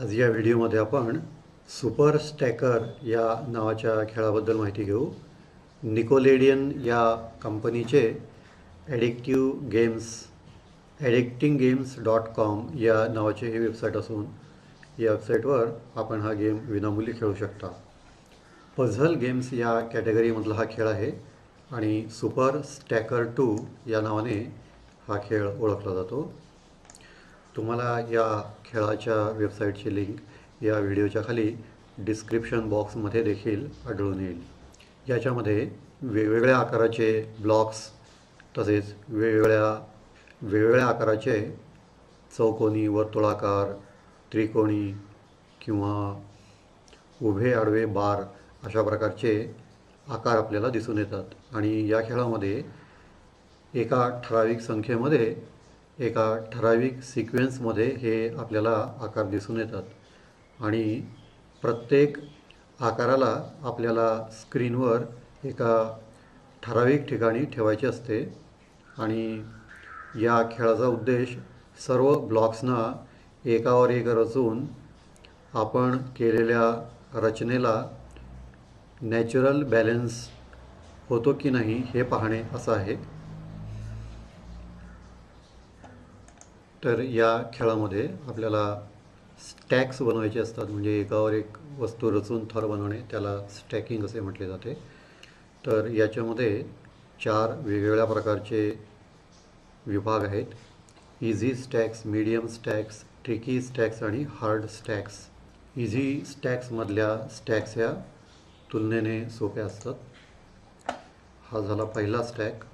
आज या व्हिडिओमध्ये आपण सुपर स्टॅकर या नावाच्या खेळाबद्दल माहिती घेऊ. निकोलेडियन या कंपनीचे addictive games addicting games dot com या नावाचे हे वेबसाईट असून या वेबसाईटवर आपण हा गेम विनामूल्य खेळू शकता. पझल गेम्स या कॅटेगरीमधला हा खेळ आहे आणि सुपर स्टॅकर टू या नावाने हा खेळ ओळखला जातो. तुम्हाला या खेळाच्या वेबसाईटची लिंक या व्हिडिओच्या खाली डिस्क्रिप्शन बॉक्समध्ये देखील आढळून येईल. याच्यामध्ये वेगवेगळ्या आकाराचे ब्लॉक्स तसेच वेगवेगळ्या वेगवेगळ्या आकाराचे चौकोनी वर्तुळाकार त्रिकोणी किंवा उभे आडवे बार अशा प्रकारचे आकार आपल्याला दिसून येतात. आणि या खेळामध्ये एका ठराविक संख्येमध्ये एका ठराविक सिक्वेन्समध्ये हे आपल्याला आकार दिसून येतात. आणि प्रत्येक आकाराला आपल्याला स्क्रीनवर एका ठराविक ठिकाणी ठेवायचे असते. आणि या खेळाचा उद्देश सर्व ब्लॉक्सना एकावर एक रचून आपण केलेल्या रचनेला नॅचरल बॅलन्स होतो की नाही हे पाहणे असं आहे. तर या खेळामध्ये आपल्याला स्टॅक्स बनवायचे असतात म्हणजे एकावर एक वस्तू रचून थर बनवणे त्याला स्टॅकिंग असे म्हटले जाते. तर याच्यामध्ये चार वेगवेगळ्या प्रकारचे विभाग आहेत. Easy stacks medium stacks tricky stacks आणि हार्ड स्टॅक्स इझी स्टॅक्समधल्या स्टॅक्स या तुलनेने सोप्या असतात. हा झाला पहिला स्टॅक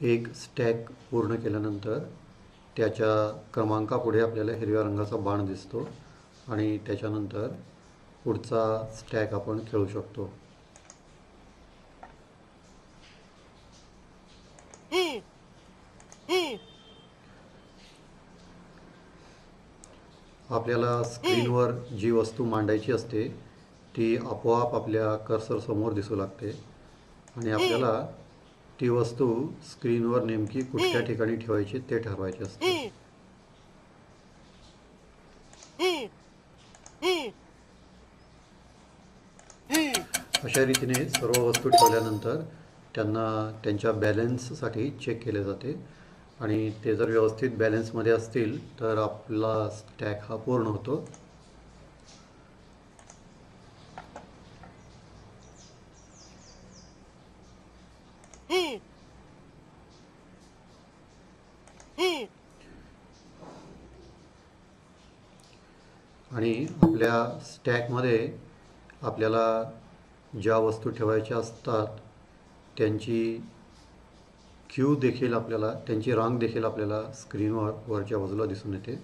एक स्टॅक पूर्ण केल्यानंतर त्याच्या क्रमांकापुढे आपल्याला हिरव्या रंगाचा बाण दिसतो आणि त्याच्यानंतर पुढचा स्टॅक आपण खेळू शकतो. आपल्याला स्क्रीनवर जी वस्तू मांडायची असते ती आपोआप आपल्या कर्सर समोर दिसू लागते आणि आपल्याला ती वस्तू स्क्रीनवर नेमकी कुठल्या ठिकाणी ठेवायची ते ठरवायचे असते. अशा रीतीने सर्व वस्तू ठेवल्यानंतर त्यांना त्यांच्या बॅलन्ससाठी चेक केले जाते. आणि ते जर व्यवस्थित बॅलन्समध्ये असतील तर आपला स्टॅक हा पूर्ण होतो. आणि आपल्या स्टॅकमध्ये आपल्याला ज्या वस्तू ठेवायच्या असतात त्यांची क्यू देखील आपल्याला त्यांची रांग देखील आपल्याला स्क्रीनवर वरच्या बाजूला दिसून येते.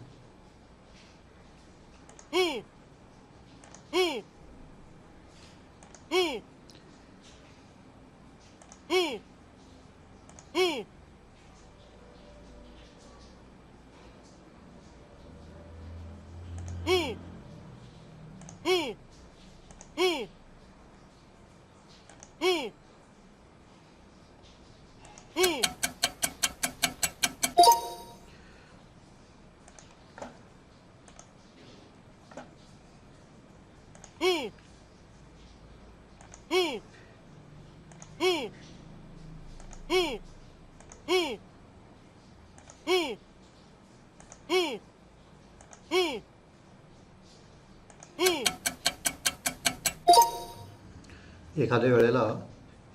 एखाद्या वेळेला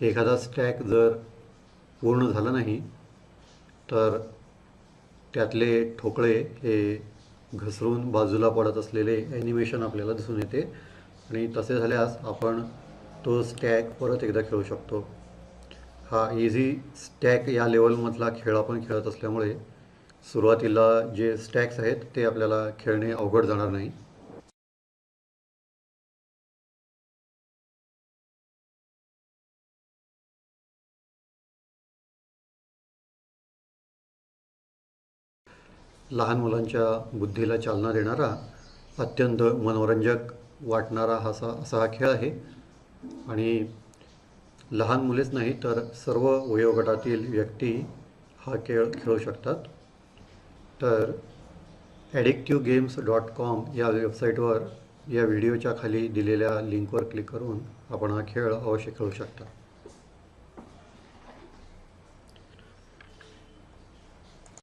एखादा स्टॅक जर पूर्ण झाला नाही तर त्यातले ठोकळे हे घसरून बाजूला पडत असलेले ॲनिमेशन आपल्याला दिसून येते. आणि तसे झाल्यास आपण तो स्टॅक परत एकदा खेळू शकतो. हा इझी स्टॅक या लेवलमधला खेळ आपण खेळत असल्यामुळे सुरुवातीला जे स्टॅक्स आहेत ते आपल्याला खेळणे अवघड जाणार नाही. लहान मुलांच्या बुद्धीला चालना देणारा अत्यंत मनोरंजक वाटणारा हा असा असा हा खेळ आहे. आणि लहान मुलेच नाही तर सर्व वयोगटातील व्यक्ती हा खेळ खेळू शकतात. तर ॲडिक्टिव्ह गेम्स डॉट कॉम या वेबसाईटवर या व्हिडिओच्या खाली दिलेल्या लिंकवर क्लिक करून आपण हा खेळ अवश्य खेळू शकता.